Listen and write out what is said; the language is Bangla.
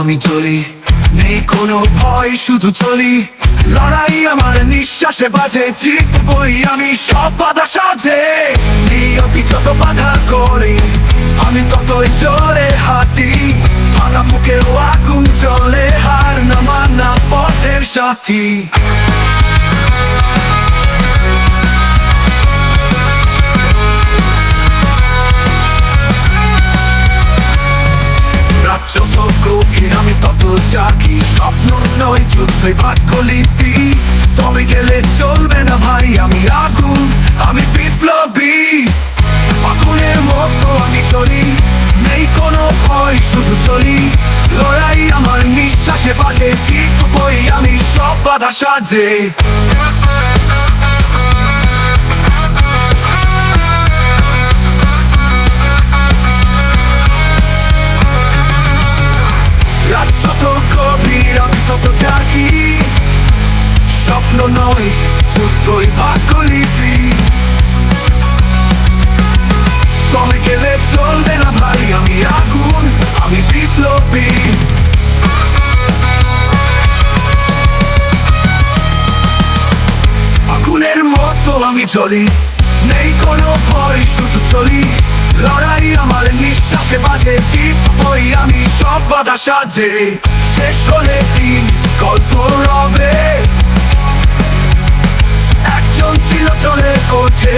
আমি চলি। নেই কোনো ভয়, শুধু চলি। লড়াই আমার নিঃশ্বাসে বাজে, জিতবই আমি সব বাধা সাজে। নিয়তি যত বাধা করি, আমি ততই চলে হাঁটি। ভাঙা মুখে আগুন চলে হার না মানা পথের সাথী। আমি তত জাগি স্বপ্ন নয় যুদ্ধই ভাগ্যলিপি তবে গেলে চলবে না ভাই, আমি আগুন, আমি বিপ্লবী। আগুনের মতো আমি চলি, নেই কোনো ভয়, শুধু চলি। লড়াই আমার নিঃশ্বাসে বাজে জিতবই আমি সব বাধা সাজে। চলবে না ভাই, আমি আগুন, আমি বিপ্লবী। আগুনের মতো আমি চলি নেই কোনো ভয়, শুধু চলি। লড়াই আমার নিঃশ্বাসে বাজে চিপ বই আমি, সব বাধা সাজে। শেষ হলে দিন, গল্প রবে। একজন ছিল চলে ওঠে